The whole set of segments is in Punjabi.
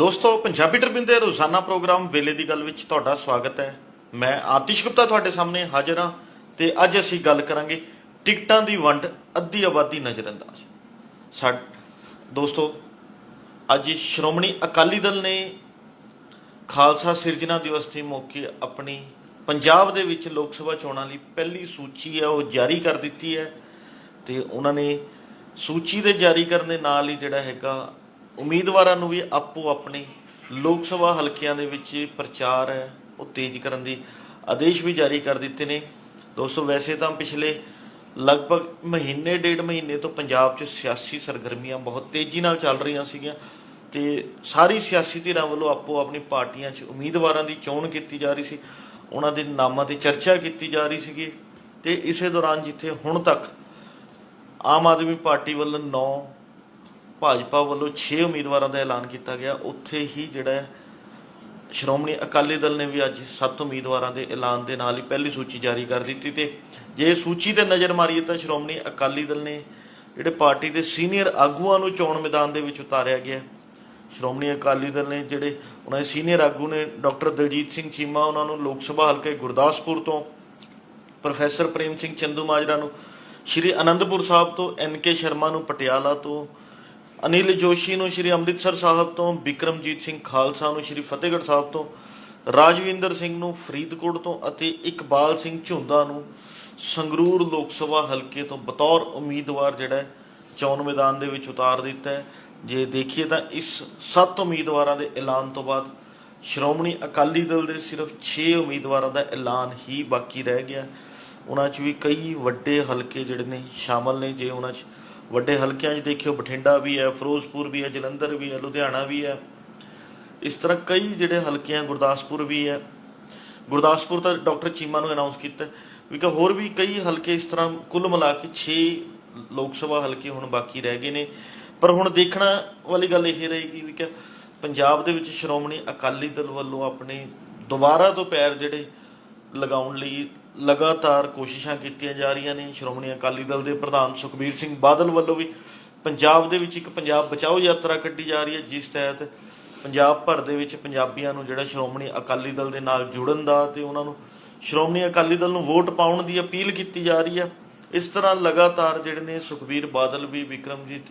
ਦੋਸਤੋ, ਪੰਜਾਬੀ ਟ੍ਰਿਬਿਊਨ ਦੇ ਰੋਜ਼ਾਨਾ ਪ੍ਰੋਗਰਾਮ ਵੇਲੇ ਦੀ ਗੱਲ ਵਿੱਚ ਤੁਹਾਡਾ ਸਵਾਗਤ ਹੈ। ਮੈਂ ਆਤਿਸ਼ ਗੁਪਤਾ ਤੁਹਾਡੇ ਸਾਹਮਣੇ ਹਾਜ਼ਰ ਹਾਂ ਤੇ ਅੱਜ ਅਸੀਂ ਗੱਲ ਕਰਾਂਗੇ ਟਿਕਟਾਂ ਦੀ ਵੰਡ ਅੱਧੀ ਆਬਾਦੀ ਨਜ਼ਰਅੰਦਾਜ਼। ਸਾ ਦੋਸਤੋ, ਅੱਜ ਸ਼੍ਰੋਮਣੀ ਅਕਾਲੀ ਦਲ ਨੇ ਖਾਲਸਾ ਸਿਰਜਣਾ ਦਿਵਸ ਦੇ ਮੌਕੇ ਆਪਣੀ ਪੰਜਾਬ ਦੇ ਵਿੱਚ ਲੋਕ ਸਭਾ ਚੋਣਾਂ ਲਈ ਪਹਿਲੀ ਸੂਚੀ ਹੈ, ਉਹ ਜਾਰੀ ਕਰ ਦਿੱਤੀ ਹੈ ਤੇ ਉਹਨਾਂ ਨੇ ਸੂਚੀ ਦੇ ਜਾਰੀ ਕਰਨ ਦੇ ਨਾਲ ਹੀ ਜਿਹੜਾ ਹੈਗਾ ਉਮੀਦਵਾਰਾਂ ਨੂੰ ਵੀ ਆਪੋ ਆਪਣੇ ਲੋਕ ਸਭਾ ਹਲਕਿਆਂ ਦੇ ਵਿੱਚ ਪ੍ਰਚਾਰ ਹੈ, ਉਹ ਤੇਜ਼ ਕਰਨ ਦੀ ਆਦੇਸ਼ ਵੀ ਜਾਰੀ ਕਰ ਦਿੱਤੇ ਨੇ। ਦੋਸਤੋ, ਵੈਸੇ ਤਾਂ ਪਿਛਲੇ ਲਗਭਗ ਮਹੀਨੇ, ਡੇਢ ਮਹੀਨੇ ਤੋਂ ਪੰਜਾਬ 'ਚ ਸਿਆਸੀ ਸਰਗਰਮੀਆਂ ਬਹੁਤ ਤੇਜ਼ੀ ਨਾਲ ਚੱਲ ਰਹੀਆਂ ਸੀਗੀਆਂ ਤੇ ਸਾਰੀ ਸਿਆਸੀ ਧਿਰਾਂ ਵੱਲੋਂ ਆਪੋ ਆਪਣੀ ਪਾਰਟੀਆਂ 'ਚ ਉਮੀਦਵਾਰਾਂ ਦੀ ਚੋਣ ਕੀਤੀ ਜਾ ਰਹੀ ਸੀ। ਉਹਨਾਂ ਦੇ ਨਾਮਾਂ ਤੇ ਚਰਚਾ ਕੀਤੀ ਜਾ ਰਹੀ ਸੀਗੀ ਤੇ ਇਸੇ ਦੌਰਾਨ ਜਿੱਥੇ ਹੁਣ ਤੱਕ ਆਮ ਆਦਮੀ ਪਾਰਟੀ ਵੱਲੋਂ 9 ਭਾਜਪਾ ਵੱਲੋਂ 6 ਉਮੀਦਵਾਰਾਂ ਦਾ ਐਲਾਨ ਕੀਤਾ ਗਿਆ। ਉੱਥੇ ਹੀ ਜਿਹੜਾ ਸ਼੍ਰੋਮਣੀ ਅਕਾਲੀ ਦਲ ਨੇ ਵੀ ਅੱਜ 7 ਉਮੀਦਵਾਰਾਂ ਦੇ ਐਲਾਨ ਦੇ ਨਾਲ ਹੀ ਪਹਿਲੀ ਸੂਚੀ ਜਾਰੀ ਕਰ ਦਿੱਤੀ ਤੇ ਜੇ ਸੂਚੀ ਤੇ ਨਜ਼ਰ ਮਾਰੀਏ ਤਾਂ ਸ਼੍ਰੋਮਣੀ ਅਕਾਲੀ ਦਲ ਨੇ ਜਿਹੜੇ ਪਾਰਟੀ ਦੇ ਸੀਨੀਅਰ ਆਗੂਆਂ ਨੂੰ ਚੋਣ ਮੈਦਾਨ ਦੇ ਵਿੱਚ ਉਤਾਰਿਆ ਗਿਆ ਸ਼੍ਰੋਮਣੀ ਅਕਾਲੀ ਦਲ ਨੇ ਜਿਹੜੇ ਉਹਨਾਂ ਦੇ ਸੀਨੀਅਰ ਆਗੂ ਨੇ ਡਾਕਟਰ ਦਲਜੀਤ ਸਿੰਘ ਚੀਮਾ, ਉਹਨਾਂ ਨੂੰ ਲੋਕ ਸਭਾ ਹਲਕੇ ਗੁਰਦਾਸਪੁਰ ਤੋਂ, ਪ੍ਰੋਫੈਸਰ ਪ੍ਰੇਮ ਸਿੰਘ ਚੰਦੂ ਮਾਜਰਾ ਨੂੰ, ਸ਼੍ਰੀ ਅਨੰਦਪੁਰ ਸਾਹਿਬ ਤੋਂ, ਐਨ ਕੇ ਸ਼ਰਮਾ ਨੂੰ ਪਟਿਆਲਾ ਤੋਂ ਅਨਿਲ ਜੋਸ਼ੀ ਨੂੰ ਸ਼੍ਰੀ ਅੰਮ੍ਰਿਤਸਰ ਸਾਹਿਬ ਤੋਂ ਵਿਕਰਮਜੀਤ ਸਿੰਘ ਖਾਲਸਾ ਨੂੰ ਸ਼੍ਰੀ ਫਤਿਹਗੜ੍ਹ ਸਾਹਿਬ ਤੋਂ, ਰਾਜਵਿੰਦਰ ਸਿੰਘ ਨੂੰ ਫਰੀਦਕੋਟ ਤੋਂ ਅਤੇ ਇਕਬਾਲ ਸਿੰਘ ਝੁੰਦਾ ਨੂੰ ਸੰਗਰੂਰ ਲੋਕ ਸਭਾ ਹਲਕੇ ਤੋਂ ਬਤੌਰ ਉਮੀਦਵਾਰ ਜਿਹੜਾ ਚੋਣ ਮੈਦਾਨ ਦੇ ਵਿੱਚ ਉਤਾਰ ਦਿੱਤਾ ਹੈ। ਜੇ ਦੇਖੀਏ ਤਾਂ ਇਸ ਸੱਤ ਉਮੀਦਵਾਰਾਂ ਦੇ ਐਲਾਨ ਤੋਂ ਬਾਅਦ ਸ਼੍ਰੋਮਣੀ ਅਕਾਲੀ ਦਲ ਦੇ ਸਿਰਫ 6 ਉਮੀਦਵਾਰਾਂ ਦਾ ਐਲਾਨ ਹੀ ਬਾਕੀ ਰਹਿ ਗਿਆ। ਉਹਨਾਂ 'ਚ ਵੀ ਕਈ ਵੱਡੇ ਹਲਕੇ ਜਿਹੜੇ ਨੇ ਸ਼ਾਮਲ ਨੇ, ਜੇ ਉਹਨਾਂ 'ਚ ਵੱਡੇ ਹਲਕਿਆਂ 'ਚ ਦੇਖਿਓ, ਬਠਿੰਡਾ ਵੀ ਹੈ, ਫਿਰੋਜ਼ਪੁਰ ਵੀ ਹੈ, ਜਲੰਧਰ ਵੀ ਹੈ, ਲੁਧਿਆਣਾ ਵੀ ਹੈ। ਇਸ ਤਰ੍ਹਾਂ ਕਈ ਜਿਹੜੇ ਹਲਕੇ ਆ ਗੁਰਦਾਸਪੁਰ ਵੀ ਹੈ। ਗੁਰਦਾਸਪੁਰ ਤਾਂ ਡਾਕਟਰ ਚੀਮਾ ਨੂੰ ਅਨਾਉਂਸ ਕੀਤਾ ਵੀ ਕਿ ਹੋਰ ਵੀ ਕਈ ਹਲਕੇ ਇਸ ਤਰ੍ਹਾਂ ਕੁੱਲ ਮਿਲਾ ਕੇ 6 ਲੋਕ ਸਭਾ ਹਲਕੇ ਹੁਣ ਬਾਕੀ ਰਹਿ ਗਏ ਨੇ। ਪਰ ਹੁਣ ਦੇਖਣਾ ਵਾਲੀ ਗੱਲ ਇਹ ਰਹੇਗੀ ਵੀ ਕਿ ਪੰਜਾਬ ਦੇ ਵਿੱਚ ਸ਼੍ਰੋਮਣੀ ਅਕਾਲੀ ਦਲ ਵੱਲੋਂ ਆਪਣੇ ਦੁਬਾਰਾ ਤੋਂ ਪੈਰ ਜਿਹੜੇ ਲਗਾਉਣ ਲਈ ਲਗਾਤਾਰ ਕੋਸ਼ਿਸ਼ਾਂ ਕੀਤੀਆਂ ਜਾ ਰਹੀਆਂ ਨੇ। ਸ਼੍ਰੋਮਣੀ ਅਕਾਲੀ ਦਲ ਦੇ ਪ੍ਰਧਾਨ ਸੁਖਬੀਰ ਸਿੰਘ ਬਾਦਲ ਵੱਲੋਂ ਵੀ ਪੰਜਾਬ ਦੇ ਵਿੱਚ ਇੱਕ ਪੰਜਾਬ ਬਚਾਓ ਯਾਤਰਾ ਕੱਢੀ ਜਾ ਰਹੀ ਹੈ, ਜਿਸ ਤਹਿਤ ਪੰਜਾਬ ਭਰ ਦੇ ਵਿੱਚ ਪੰਜਾਬੀਆਂ ਨੂੰ ਜਿਹੜਾ ਸ਼੍ਰੋਮਣੀ ਅਕਾਲੀ ਦਲ ਦੇ ਨਾਲ ਜੁੜਨ ਦਾ ਤੇ ਉਹਨਾਂ ਨੂੰ ਸ਼੍ਰੋਮਣੀ ਅਕਾਲੀ ਦਲ ਨੂੰ ਵੋਟ ਪਾਉਣ ਦੀ ਅਪੀਲ ਕੀਤੀ ਜਾ ਰਹੀ ਹੈ। ਇਸ ਤਰ੍ਹਾਂ ਲਗਾਤਾਰ ਜਿਹੜੇ ਨੇ ਸੁਖਬੀਰ ਬਾਦਲ ਵੀ, ਵਿਕਰਮਜੀਤ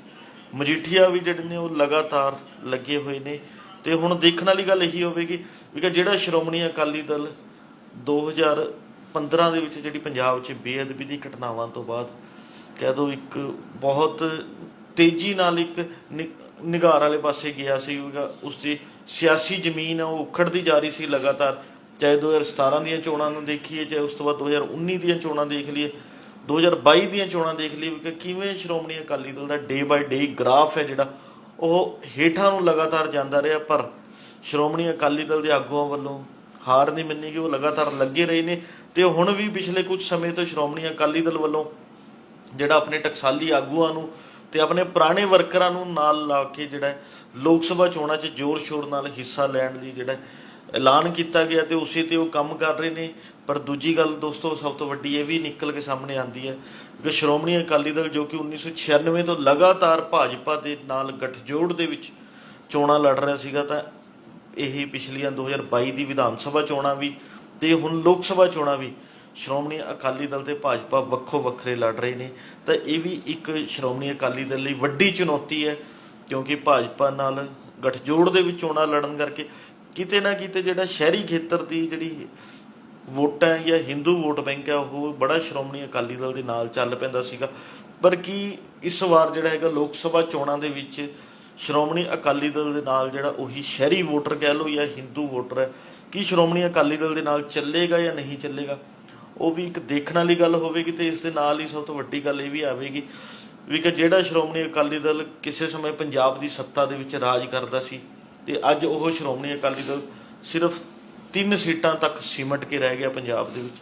ਮਜੀਠੀਆ ਵੀ ਜਿਹੜੇ ਨੇ ਉਹ ਲਗਾਤਾਰ ਲੱਗੇ ਹੋਏ ਨੇ। ਤੇ ਹੁਣ ਦੇਖਣ ਵਾਲੀ ਗੱਲ ਇਹੀ ਹੋਵੇਗੀ ਵੀ ਕਿ ਜਿਹੜਾ ਸ਼੍ਰੋਮਣੀ ਅਕਾਲੀ ਦਲ 2015 ਦੇ ਵਿੱਚ ਜਿਹੜੀ ਪੰਜਾਬ 'ਚ ਬੇਅਦਬੀ ਦੀ ਘਟਨਾਵਾਂ ਤੋਂ ਬਾਅਦ ਕਹਿ ਦੋ ਇੱਕ ਬਹੁਤ ਤੇਜ਼ੀ ਨਾਲ ਇੱਕ ਨਿ- ਨਿਗਾਰ ਵਾਲੇ ਪਾਸੇ ਗਿਆ ਸੀ ਉਸ ਦੀ ਸਿਆਸੀ ਜ਼ਮੀਨ ਆ, ਉਹ ਉਖੜਦੀ ਜਾ ਰਹੀ ਸੀ ਲਗਾਤਾਰ। ਚਾਹੇ 2017 ਦੀਆਂ ਚੋਣਾਂ ਨੂੰ ਦੇਖੀਏ, ਚਾਹੇ ਉਸ ਤੋਂ ਬਾਅਦ 2019 ਦੀਆਂ ਚੋਣਾਂ ਦੇਖ ਲਈਏ 2022 ਦੀਆਂ ਚੋਣਾਂ ਦੇਖ ਲਈਏ, ਵੀ ਕਿ ਕਿਵੇਂ ਸ਼੍ਰੋਮਣੀ ਅਕਾਲੀ ਦਲ ਦਾ ਡੇ ਬਾਈ ਡੇ ਗ੍ਰਾਫ ਹੈ ਜਿਹੜਾ, ਉਹ ਹੇਠਾਂ ਨੂੰ ਲਗਾਤਾਰ ਜਾਂਦਾ ਰਿਹਾ, ਪਰ ਸ਼੍ਰੋਮਣੀ ਅਕਾਲੀ ਦਲ ਦੇ ਆਗੂਆਂ ਵੱਲੋਂ ਹਾਰ ਨਹੀਂ ਮੰਨੀ ਗਈ, ਉਹ ਲਗਾਤਾਰ ਲੱਗੇ ਰਹੇ ਨੇ ਤੇ ਹੁਣ ਵੀ ਪਿਛਲੇ ਕੁਝ ਸਮੇਂ ਤੋਂ ਸ਼੍ਰੋਮਣੀ ਅਕਾਲੀ ਦਲ ਵੱਲੋਂ ਜਿਹੜਾ ਆਪਣੇ ਟਕਸਾਲੀ ਆਗੂਆਂ ਨੂੰ ਤੇ ਆਪਣੇ ਪੁਰਾਣੇ ਵਰਕਰਾਂ ਨੂੰ ਨਾਲ ਲਾ ਕੇ ਜਿਹੜਾ ਲੋਕ ਸਭਾ ਚੋਣਾਂ 'ਚ ਜ਼ੋਰ ਸ਼ੋਰ ਨਾਲ ਹਿੱਸਾ ਲੈਣ ਲਈ ਜਿਹੜਾ ਐਲਾਨ ਕੀਤਾ ਗਿਆ ਤੇ ਉਸੇ ਤੇ ਉਹ ਕੰਮ ਕਰ ਰਹੇ ਨੇ। ਪਰ ਦੂਜੀ ਗੱਲ ਦੋਸਤੋ, ਸਭ ਤੋਂ ਵੱਡੀ ਇਹ ਵੀ ਨਿਕਲ ਕੇ ਸਾਹਮਣੇ ਆਉਂਦੀ ਹੈ ਕਿ ਸ਼੍ਰੋਮਣੀ ਅਕਾਲੀ ਦਲ ਜੋ ਕਿ 1996 ਤੋਂ ਲਗਾਤਾਰ ਭਾਜਪਾ ਦੇ ਨਾਲ ਗੱਠਜੋੜ ਦੇ ਵਿੱਚ ਚੋਣਾਂ ਲੜ ਰਿਹਾ ਸੀਗਾ ਤਾਂ ਇਹ ਪਿਛਲੀਆਂ 2022 ਦੀ ਵਿਧਾਨ ਸਭਾ ਚੋਣਾਂ ਵੀ ਤੇ ਹੁਣ ਲੋਕ ਸਭਾ ਚੋਣਾਂ ਵੀ ਸ਼੍ਰੋਮਣੀ ਅਕਾਲੀ ਦਲ ਤੇ ਭਾਜਪਾ ਵੱਖੋ ਵੱਖਰੇ ਲੜ ਰਹੇ ਨੇ। ਤਾਂ ਇਹ ਵੀ ਇੱਕ ਸ਼੍ਰੋਮਣੀ ਅਕਾਲੀ ਦਲ ਲਈ ਵੱਡੀ ਚੁਣੌਤੀ ਹੈ, ਕਿਉਂਕਿ ਭਾਜਪਾ ਨਾਲ ਗਠਜੋੜ ਦੇ ਵਿੱਚ ਚੋਣਾਂ ਲੜਨ ਕਰਕੇ ਕਿਤੇ ਨਾ ਕਿਤੇ ਜਿਹੜਾ ਸ਼ਹਿਰੀ ਖੇਤਰ ਦੀ ਜਿਹੜੀ ਵੋਟਾਂ ਜਾਂ ਹਿੰਦੂ ਵੋਟ ਬੈਂਕ ਹੈ, ਉਹ ਬੜਾ ਸ਼੍ਰੋਮਣੀ ਅਕਾਲੀ ਦਲ ਦੇ ਨਾਲ ਚੱਲ ਪੈਂਦਾ ਸੀਗਾ। ਪਰ ਕੀ ਇਸ ਵਾਰ ਜਿਹੜਾ ਹੈਗਾ ਲੋਕ ਸਭਾ ਚੋਣਾਂ ਦੇ ਵਿੱਚ ਸ਼੍ਰੋਮਣੀ ਅਕਾਲੀ ਦਲ ਦੇ ਨਾਲ ਜਿਹੜਾ ਉਹੀ ਸ਼ਹਿਰੀ ਵੋਟਰ ਕਹਿ ਲਓ ਜਾਂ ਹਿੰਦੂ ਵੋਟਰ ਹੈ, ਕੀ ਸ਼੍ਰੋਮਣੀ ਅਕਾਲੀ ਦਲ ਦੇ ਨਾਲ ਚੱਲੇਗਾ ਜਾਂ ਨਹੀਂ ਚੱਲੇਗਾ? ਉਹ ਵੀ ਇੱਕ ਦੇਖਣ ਵਾਲੀ ਗੱਲ ਹੋਵੇਗੀ ਤੇ ਇਸ ਦੇ ਨਾਲ ਹੀ ਸਭ ਤੋਂ ਵੱਡੀ ਗੱਲ ਇਹ ਵੀ ਆਵੇਗੀ ਵੀ ਕਿ ਜਿਹੜਾ ਸ਼੍ਰੋਮਣੀ ਅਕਾਲੀ ਦਲ ਕਿਸੇ ਸਮੇਂ ਪੰਜਾਬ ਦੀ ਸੱਤਾ ਦੇ ਵਿੱਚ ਰਾਜ ਕਰਦਾ ਸੀ ਤੇ ਅੱਜ ਉਹ ਸ਼੍ਰੋਮਣੀ ਅਕਾਲੀ ਦਲ ਸਿਰਫ ਤਿੰਨ ਸੀਟਾਂ ਤੱਕ ਸਿਮਟ ਕੇ ਰਹਿ ਗਿਆ ਪੰਜਾਬ ਦੇ ਵਿੱਚ।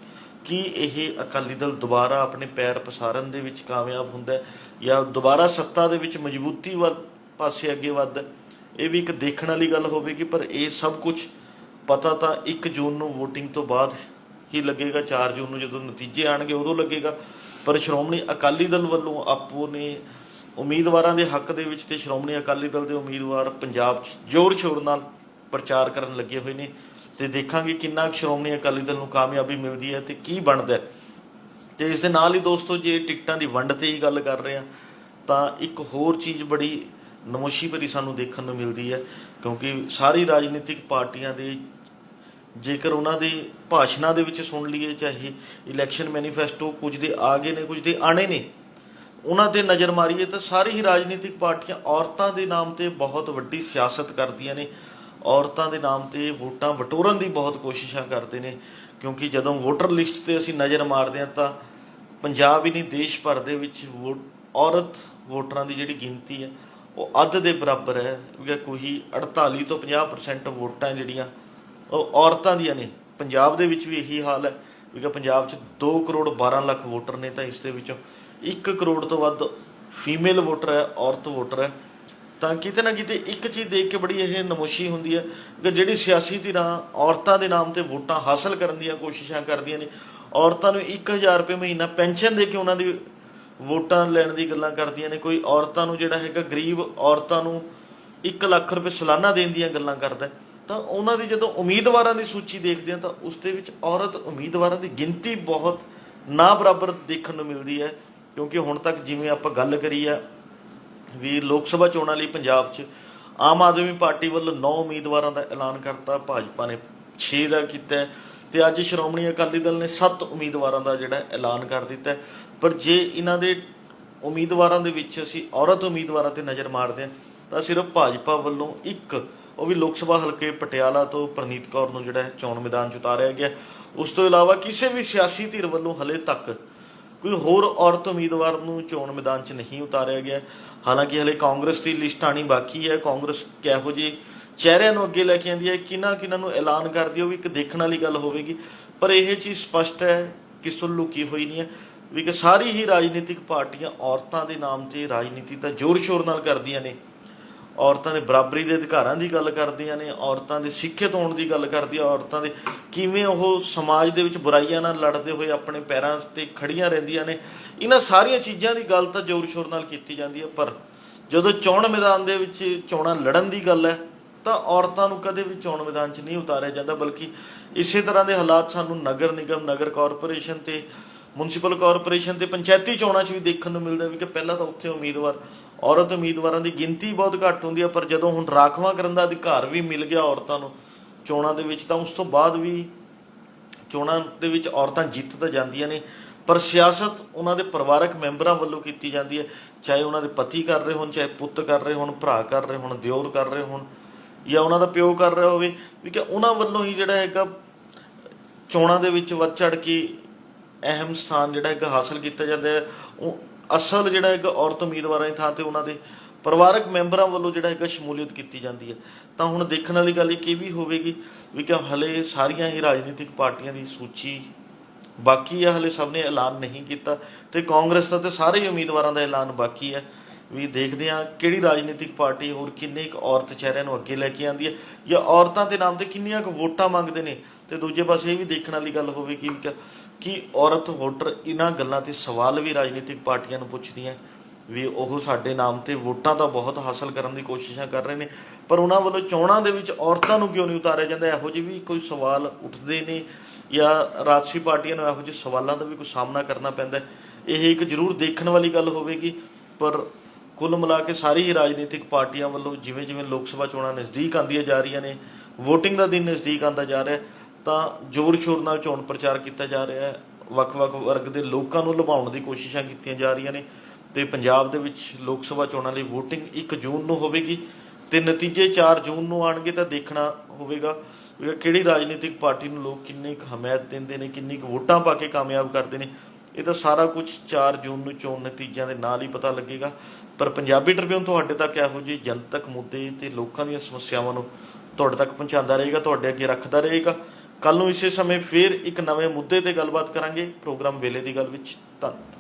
ਕੀ ਇਹ ਅਕਾਲੀ ਦਲ ਦੁਬਾਰਾ ਆਪਣੇ ਪੈਰ ਪਸਾਰਨ ਦੇ ਵਿੱਚ ਕਾਮਯਾਬ ਹੁੰਦਾ ਹੈ ਜਾਂ ਦੁਬਾਰਾ ਸੱਤਾ ਦੇ ਵਿੱਚ ਮਜ਼ਬੂਤੀ ਵੱਲ ਪਾਸੇ ਅੱਗੇ ਵੱਧਦਾ ਇਹ ਵੀ ਇੱਕ ਦੇਖਣ ਵਾਲੀ ਗੱਲ ਹੋਵੇਗੀ ਪਰ ਇਹ ਸਭ ਕੁਝ ਪਤਾ ਤਾਂ 1 ਜੂਨ ਨੂੰ VOTING ਤੋਂ ਬਾਅਦ ਹੀ ਲੱਗੇਗਾ 4 ਜੂਨ ਨੂੰ ਜਦੋਂ ਨਤੀਜੇ ਆਣਗੇ ਉਦੋਂ ਲੱਗੇਗਾ। ਪਰ ਸ਼੍ਰੋਮਣੀ ਅਕਾਲੀ ਦਲ ਵੱਲੋਂ ਆਪੋ ਨੇ ਉਮੀਦਵਾਰਾਂ ਦੇ ਹੱਕ ਦੇ ਵਿੱਚ ਤੇ ਸ਼੍ਰੋਮਣੀ ਅਕਾਲੀ ਦਲ ਦੇ ਉਮੀਦਵਾਰ ਪੰਜਾਬ 'ਚ ਜ਼ੋਰ ਸ਼ੋਰ ਨਾਲ ਪ੍ਰਚਾਰ ਕਰਨ ਲੱਗੇ ਹੋਏ ਨੇ ਤੇ ਦੇਖਾਂਗੇ ਕਿੰਨਾ ਕੁ ਸ਼੍ਰੋਮਣੀ ਅਕਾਲੀ ਦਲ ਨੂੰ ਕਾਮਯਾਬੀ ਮਿਲਦੀ ਹੈ ਤੇ ਕੀ ਬਣਦਾ ਹੈ। ਤੇ ਇਸ ਦੇ ਨਾਲ ਹੀ ਦੋਸਤੋ, ਜੇ ਟਿਕਟਾਂ ਦੀ ਵੰਡ ਤੇ ਹੀ ਗੱਲ ਕਰ ਰਹੇ ਆ ਤਾਂ ਇੱਕ ਹੋਰ ਚੀਜ਼ ਬੜੀ ਨਮੋਸ਼ੀ ਭਰੀ ਸਾਨੂੰ ਦੇਖਣ ਨੂੰ ਮਿਲਦੀ ਹੈ, ਕਿਉਂਕਿ ਸਾਰੀ ਰਾਜਨੀਤਿਕ ਪਾਰਟੀਆਂ ਦੇ ਜੇਕਰ ਉਹਨਾਂ ਦੇ ਭਾਸ਼ਣਾਂ ਦੇ ਵਿੱਚ ਸੁਣ ਲਈਏ, ਚਾਹੇ ਇਲੈਕਸ਼ਨ ਮੈਨੀਫੈਸਟੋ ਕੁਝ ਦੇ ਆ ਗਏ ਨੇ, ਕੁਝ ਦੇ ਆਣੇ ਨੇ, ਉਹਨਾਂ ਤੇ ਨਜ਼ਰ ਮਾਰੀਏ ਤਾਂ ਸਾਰੀ ਹੀ ਰਾਜਨੀਤਿਕ ਪਾਰਟੀਆਂ ਔਰਤਾਂ ਦੇ ਨਾਮ ਤੇ ਬਹੁਤ ਵੱਡੀ ਸਿਆਸਤ ਕਰਦੀਆਂ ਨੇ, ਔਰਤਾਂ ਦੇ ਨਾਮ ਤੇ ਵੋਟਾਂ ਵਟੋਰਨ ਦੀ ਬਹੁਤ ਕੋਸ਼ਿਸ਼ਾਂ ਕਰਦੇ ਨੇ, ਕਿਉਂਕਿ ਜਦੋਂ ਵੋਟਰ ਲਿਸਟ ਤੇ ਅਸੀਂ ਨਜ਼ਰ ਮਾਰਦੇ ਹਾਂ ਤਾਂ ਪੰਜਾਬ ਹੀ ਨਹੀਂ, ਦੇਸ਼ ਭਰ ਦੇ ਵਿੱਚ ਵੋ- ਔਰਤ ਵੋਟਰਾਂ ਦੀ ਜਿਹੜੀ ਗਿਣਤੀ ਹੈ ਉਹ ਅੱਧ ਦੇ ਬਰਾਬਰ ਹੈ ਕਿ ਕੋਈ 48 ਤੋਂ 50% ਵੋਟਾਂ ਜਿਹੜੀਆਂ, ਉਹ ਔਰਤਾਂ ਦੀਆਂ ਨੇ। ਪੰਜਾਬ ਦੇ ਵਿੱਚ ਵੀ ਇਹੀ ਹਾਲ ਹੈ ਕਿ ਪੰਜਾਬ 'ਚ 2 ਕਰੋੜ 12 ਲੱਖ ਵੋਟਰ ਨੇ ਤਾਂ ਇਸ ਦੇ ਵਿੱਚੋਂ 1 ਕਰੋੜ ਤੋਂ ਵੱਧ ਫੀਮੇਲ ਵੋਟਰ ਹੈ, ਔਰਤ ਵੋਟਰ ਹੈ। ਤਾਂ ਕਿਤੇ ਨਾ ਕਿਤੇ ਇੱਕ ਚੀਜ਼ ਦੇਖ ਕੇ ਬੜੀ ਇਹ ਨਮੋਸ਼ੀ ਹੁੰਦੀ ਹੈ ਕਿ ਜਿਹੜੀ ਸਿਆਸੀ ਧਿਰਾਂ ਔਰਤਾਂ ਦੇ ਨਾਮ ਤੇ ਵੋਟਾਂ ਹਾਸਲ ਕਰਨ ਦੀਆਂ ਕੋਸ਼ਿਸ਼ਾਂ ਕਰਦੀਆਂ ਨੇ, ਔਰਤਾਂ ਨੂੰ 1000 ਰੁਪਏ ਮਹੀਨਾ ਪੈਨਸ਼ਨ ਦੇ ਕੇ ਉਹਨਾਂ ਦੀ ਵੋਟਾਂ ਲੈਣ ਦੀ ਗੱਲਾਂ ਕਰਦੀਆਂ ਨੇ, ਕੋਈ ਔਰਤਾਂ ਨੂੰ ਜਿਹੜਾ ਹੈਗਾ ਗਰੀਬ ਔਰਤਾਂ ਨੂੰ 1 ਲੱਖ ਰੁਪਏ ਸਾਲਾਨਾ ਦੇਣ ਦੀਆਂ ਗੱਲਾਂ ਕਰਦਾ ਤਾਂ ਉਹਨਾਂ ਦੀ ਜਦੋਂ ਉਮੀਦਵਾਰਾਂ ਦੀ ਸੂਚੀ ਦੇਖਦੇ ਆ ਤਾਂ ਉਸ ਦੇ ਵਿੱਚ ਔਰਤ ਉਮੀਦਵਾਰਾਂ ਦੀ ਗਿਣਤੀ ਬਹੁਤ ਨਾ ਬਰਾਬਰ ਦੇਖਣ ਨੂੰ ਮਿਲਦੀ ਹੈ, ਕਿਉਂਕਿ ਹੁਣ ਤੱਕ ਜਿਵੇਂ ਆਪਾਂ ਗੱਲ ਕਰੀ ਆ ਵੀ ਲੋਕ ਸਭਾ ਚੋਣਾਂ ਲਈ ਪੰਜਾਬ 'ਚ ਆਮ ਆਦਮੀ ਪਾਰਟੀ ਵੱਲੋਂ 9 ਉਮੀਦਵਾਰਾਂ ਦਾ ਐਲਾਨ ਕਰਤਾ, ਭਾਜਪਾ ਨੇ 6 ਦਾ ਕੀਤਾ ਤੇ ਅੱਜ ਸ਼੍ਰੋਮਣੀ ਅਕਾਲੀ ਦਲ ਨੇ 7 ਉਮੀਦਵਾਰਾਂ ਦਾ ਜਿਹੜਾ ਐਲਾਨ ਕਰ ਦਿੱਤਾ ਪਰ ਜੇ ਇਹਨਾਂ ਦੇ ਉਮੀਦਵਾਰਾਂ ਦੇ ਵਿੱਚ ਅਸੀਂ ਔਰਤ ਉਮੀਦਵਾਰਾਂ ਤੇ ਨਜ਼ਰ ਮਾਰਦੇ ਹਾਂ, ਤਾਂ ਸਿਰਫ ਭਾਜਪਾ ਵੱਲੋਂ ਇੱਕ, ਉਹ ਵੀ ਲੋਕ ਸਭਾ ਹਲਕੇ ਪਟਿਆਲਾ ਤੋਂ ਪ੍ਰਨੀਤ ਕੌਰ ਨੂੰ ਜਿਹੜਾ ਚੋਣ ਮੈਦਾਨ 'ਚ ਉਤਾਰਿਆ ਗਿਆ। ਉਸ ਤੋਂ ਇਲਾਵਾ ਕਿਸੇ ਵੀ ਸਿਆਸੀ ਧਿਰ ਵੱਲੋਂ ਹਲੇ ਤੱਕ ਕੋਈ ਹੋਰ ਔਰਤ ਉਮੀਦਵਾਰ ਨੂੰ ਚੋਣ ਮੈਦਾਨ 'ਚ ਨਹੀਂ ਉਤਾਰਿਆ ਗਿਆ। ਹਾਲਾਂਕਿ ਹਲੇ ਕਾਂਗਰਸ ਦੀ ਲਿਸਟ ਆਣੀ ਬਾਕੀ ਹੈ। ਕਾਂਗਰਸ ਕਿਹੋ ਜਿਹੇ ਚਿਹਰਿਆਂ ਨੂੰ ਅੱਗੇ ਲੈ ਕੇ ਆਂਦੀ ਹੈ, ਕਿਹਨਾਂ ਕਿਹਨਾਂ ਨੂੰ ਐਲਾਨ ਕਰਦੀ ਹੈ, ਉਹ ਵੀ ਇੱਕ ਦੇਖਣ ਵਾਲੀ ਗੱਲ ਹੋਵੇਗੀ। ਪਰ ਇਹ ਚੀਜ਼ ਸਪਸ਼ਟ ਹੈ ਕਿ ਲੁਕੀ ਹੋਈ ਨਹੀਂ ਹੈ, ਵੀ ਕਿ ਸਾਰੀ ਹੀ ਰਾਜਨੀਤਿਕ ਪਾਰਟੀਆਂ ਔਰਤਾਂ ਦੇ ਨਾਮ ਤੇ ਰਾਜਨੀਤੀ ਤਾਂ ਜ਼ੋਰ ਸ਼ੋਰ ਨਾਲ ਕਰਦੀਆਂ ਨੇ। ਔਰਤਾਂ ਦੇ ਬਰਾਬਰੀ ਦੇ ਅਧਿਕਾਰਾਂ ਦੀ ਗੱਲ ਕਰਦੀਆਂ ਨੇ, ਔਰਤਾਂ ਦੇ ਸਿੱਖਿਅਤ ਹੋਣ ਦੀ ਗੱਲ ਕਰਦੀਆਂ ਔਰਤਾਂ ਦੇ ਕਿਵੇਂ ਉਹ ਸਮਾਜ ਦੇ ਵਿੱਚ ਬੁਰਾਈਆਂ ਨਾਲ ਲੜਦੇ ਹੋਏ ਆਪਣੇ ਪੈਰਾਂ ਤੇ ਖੜੀਆਂ ਰਹਿੰਦੀਆਂ ਨੇ। ਇਹਨਾਂ ਸਾਰੀਆਂ ਚੀਜ਼ਾਂ ਦੀ ਗੱਲ ਤਾਂ ਜ਼ੋਰ ਸ਼ੋਰ ਨਾਲ ਕੀਤੀ ਜਾਂਦੀ ਹੈ, ਪਰ ਜਦੋਂ ਚੋਣ ਮੈਦਾਨ ਦੇ ਵਿੱਚ ਚੋਣਾਂ ਲੜਨ ਦੀ ਗੱਲ ਹੈ ਤਾਂ ਔਰਤਾਂ ਨੂੰ ਕਦੇ ਵੀ ਚੋਣ ਮੈਦਾਨ 'ਚ ਨਹੀਂ ਉਤਾਰਿਆ ਜਾਂਦਾ, ਬਲਕਿ ਇਸੇ ਤਰ੍ਹਾਂ ਦੇ ਹਾਲਾਤ ਸਾਨੂੰ ਨਗਰ ਨਿਗਮ, ਨਗਰ ਕਾਰਪੋਰੇਸ਼ਨ ਤੇ ਮੁਨਸਿਪਲ ਕਾਰਪੋਰੇਸ਼ਨ ਤੇ ਪੰਚਾਇਤੀ ਚੋਣਾਂ 'ਚ ਵੀ ਦੇਖਣ ਨੂੰ ਮਿਲਦਾ ਵੀ ਕਿ ਪਹਿਲਾਂ ਤਾਂ ਉੱਥੇ ਉਮੀਦਵਾਰ, ਔਰਤ ਉਮੀਦਵਾਰਾਂ ਦੀ ਗਿਣਤੀ ਬਹੁਤ ਘੱਟ ਹੁੰਦੀ ਹੈ ਪਰ ਜਦੋਂ ਹੁਣ ਰਾਖਵਾਂ ਕਰਨ ਦਾ ਅਧਿਕਾਰ ਵੀ ਮਿਲ ਗਿਆ ਔਰਤਾਂ ਨੂੰ ਚੋਣਾਂ ਦੇ ਵਿੱਚ, ਤਾਂ ਉਸ ਤੋਂ ਬਾਅਦ ਵੀ ਚੋਣਾਂ ਦੇ ਵਿੱਚ ਔਰਤਾਂ ਜਿੱਤ ਤਾਂ ਜਾਂਦੀਆਂ ਨੇ, ਪਰ ਸਿਆਸਤ ਉਹਨਾਂ ਦੇ ਪਰਿਵਾਰਕ ਮੈਂਬਰਾਂ ਵੱਲੋਂ ਕੀਤੀ ਜਾਂਦੀ ਹੈ, ਚਾਹੇ ਉਹਨਾਂ ਦੇ ਪਤੀ ਕਰ ਰਹੇ ਹੋਣ, ਚਾਹੇ ਪੁੱਤ ਕਰ ਰਹੇ ਹੋਣ, ਭਰਾ ਕਰ ਰਹੇ ਹੋਣ, ਦਿਓਰ ਕਰ ਰਹੇ ਹੋਣ। ਜਾਂ ਉਹਨਾਂ ਦਾ ਪਿਓ ਕਰ ਰਿਹਾ ਹੋਵੇ, ਵੀ ਕਿ ਉਹਨਾਂ ਵੱਲੋਂ ਹੀ ਜਿਹੜਾ ਹੈਗਾ ਚੋਣਾਂ ਦੇ ਵਿੱਚ ਵੱਧ ਚੜ ਕੇ ਅਹਿਮ ਸਥਾਨ ਜਿਹੜਾ ਹੈਗਾ ਹਾਸਲ ਕੀਤਾ ਜਾਂਦਾ ਹੈ। ਉਹ ਅਸਲ ਜਿਹੜਾ ਹੈਗਾ ਔਰਤ ਉਮੀਦਵਾਰਾਂ ਦੀ ਥਾਂ ਤੇ ਉਹਨਾਂ ਦੇ ਪਰਿਵਾਰਕ ਮੈਂਬਰਾਂ ਵੱਲੋਂ ਜਿਹੜਾ ਹੈਗਾ ਸ਼ਮੂਲੀਅਤ ਕੀਤੀ ਜਾਂਦੀ ਹੈ। ਤਾਂ ਹੁਣ ਦੇਖਣ ਵਾਲੀ ਗੱਲ ਇਹ ਵੀ ਹੋਵੇਗੀ ਵੀ ਕਿ ਹਲੇ ਸਾਰੀਆਂ ਹੀ ਰਾਜਨੀਤਿਕ ਪਾਰਟੀਆਂ ਦੀ ਸੂਚੀ ਬਾਕੀ ਹੈ ਹਲੇ ਸਭ ਨੇ ਐਲਾਨ ਨਹੀਂ ਕੀਤਾ ਤੇ ਕਾਂਗਰਸ ਦਾ ਤੇ ਸਾਰੇ ਹੀ ਉਮੀਦਵਾਰਾਂ ਦਾ ਐਲਾਨ ਬਾਕੀ ਹੈ। ਵੀ ਦੇਖਦੇ ਹਾਂ ਕਿਹੜੀ ਰਾਜਨੀਤਿਕ ਪਾਰਟੀ ਹੋਰ ਕਿੰਨੇ ਇੱਕ ਔਰਤ ਚਿਹਰਿਆਂ ਨੂੰ ਅੱਗੇ ਲੈ ਕੇ ਆਂਦੀ ਹੈ ਜਾਂ ਔਰਤਾਂ ਦੇ ਨਾਮ ਤੇ ਕਿੰਨੀਆਂ ਕੁ ਵੋਟਾਂ ਮੰਗਦੇ ਨੇ ਤੇ ਦੂਜੇ ਪਾਸੇ ਇਹ ਵੀ ਦੇਖਣ ਵਾਲੀ ਗੱਲ ਹੋਵੇਗੀ ਕਿ ਕਿ ਔਰਤ ਵੋਟਰ ਇਹਨਾਂ ਗੱਲਾਂ ਤੇ ਸਵਾਲ ਵੀ ਰਾਜਨੀਤਿਕ ਪਾਰਟੀਆਂ ਨੂੰ ਪੁੱਛਦੀਆਂ ਵੀ ਉਹ ਸਾਡੇ ਨਾਮ ਤੇ ਵੋਟਾਂ ਤਾਂ ਬਹੁਤ ਹਾਸਲ ਕਰਨ ਦੀ ਕੋਸ਼ਿਸ਼ਾਂ ਕਰ ਰਹੇ ਨੇ, ਪਰ ਉਹਨਾਂ ਵੱਲੋਂ ਚੋਣਾਂ ਦੇ ਵਿੱਚ ਔਰਤਾਂ ਨੂੰ ਕਿਉਂ ਨਹੀਂ ਉਤਾਰਿਆ ਜਾਂਦਾ? ਇਹੋ ਜਿਹੇ ਵੀ ਕੋਈ ਸਵਾਲ ਉੱਠਦੇ ਨੇ ਜਾਂ ਰਾਜਸੀ ਪਾਰਟੀਆਂ ਨੂੰ ਇਹੋ ਜਿਹੇ ਸਵਾਲਾਂ ਦਾ ਵੀ ਕੋਈ ਸਾਹਮਣਾ ਕਰਨਾ ਪੈਂਦਾ ਇਹ ਇੱਕ ਜ਼ਰੂਰ ਦੇਖਣ ਵਾਲੀ ਗੱਲ ਹੋਵੇਗੀ, ਪਰ ਕੁੱਲ ਮਿਲਾ ਕੇ ਸਾਰੀ ਹੀ ਰਾਜਨੀਤਿਕ ਪਾਰਟੀਆਂ ਵੱਲੋਂ ਜਿਵੇਂ ਜਿਵੇਂ ਲੋਕ ਸਭਾ ਚੋਣਾਂ ਨਜ਼ਦੀਕ ਆਉਂਦੀਆਂ ਜਾ ਰਹੀਆਂ ਨੇ VOTING ਦਾ ਦਿਨ ਨਜ਼ਦੀਕ ਆਉਂਦਾ ਜਾ ਰਿਹਾ ਤਾਂ ਜ਼ੋਰ ਸ਼ੋਰ ਨਾਲ ਚੋਣ ਪ੍ਰਚਾਰ ਕੀਤਾ ਜਾ ਰਿਹਾ ਹੈ। ਵੱਖ-ਵੱਖ ਵਰਗ ਦੇ ਲੋਕਾਂ ਨੂੰ ਲੁਭਾਉਣ ਦੀ ਕੋਸ਼ਿਸ਼ਾਂ ਕੀਤੀਆਂ ਜਾ ਰਹੀਆਂ ਨੇ ਤੇ ਪੰਜਾਬ ਦੇ ਵਿੱਚ ਲੋਕ ਸਭਾ ਚੋਣਾਂ ਲਈ VOTING 1 ਜੂਨ ਨੂੰ ਹੋਵੇਗੀ ਤੇ ਨਤੀਜੇ 4 ਜੂਨ ਨੂੰ ਆਣਗੇ ਤਾਂ ਦੇਖਣਾ ਹੋਵੇਗਾ ਕਿਹੜੀ ਰਾਜਨੀਤਿਕ ਪਾਰਟੀ ਨੂੰ ਲੋਕ ਕਿੰਨੀ ਕੁ ਹਮਾਇਤ ਦਿੰਦੇ ਨੇ, ਕਿੰਨੀ ਕੁ ਵੋਟਾਂ ਪਾ ਕੇ ਕਾਮਯਾਬ ਕਰਦੇ ਨੇ। ਇਹ ਤਾਂ ਸਾਰਾ ਕੁਝ 4 ਜੂਨ ਨੂੰ ਚੋਣ ਨਤੀਜਿਆਂ ਦੇ ਨਾਲ ਹੀ ਪਤਾ ਲੱਗੇਗਾ। ਪਰ ਪੰਜਾਬੀ ਟ੍ਰਿਬਿਊਨ ਤੁਹਾਡੇ ਤੱਕ ਇਹੋ ਜਿਹੇ ਜਨਤਕ ਮੁੱਦੇ ਤੇ ਲੋਕਾਂ ਦੀਆਂ ਸਮੱਸਿਆਵਾਂ ਨੂੰ ਤੁਹਾਡੇ ਤੱਕ ਪਹੁੰਚਾਉਂਦਾ ਰਹੇਗਾ, ਤੁਹਾਡੇ ਅੱਗੇ ਰੱਖਦਾ ਰਹੇਗਾ। ਕੱਲ ਨੂੰ ਇਸੇ ਸਮੇਂ ਫੇਰ ਇੱਕ ਨਵੇਂ ਮੁੱਦੇ ਤੇ ਗੱਲਬਾਤ ਕਰਾਂਗੇ। ਪ੍ਰੋਗਰਾਮ ਵੇਲੇ ਦੀ ਗੱਲ ਵਿੱਚ ਧੰਨਵਾਦ।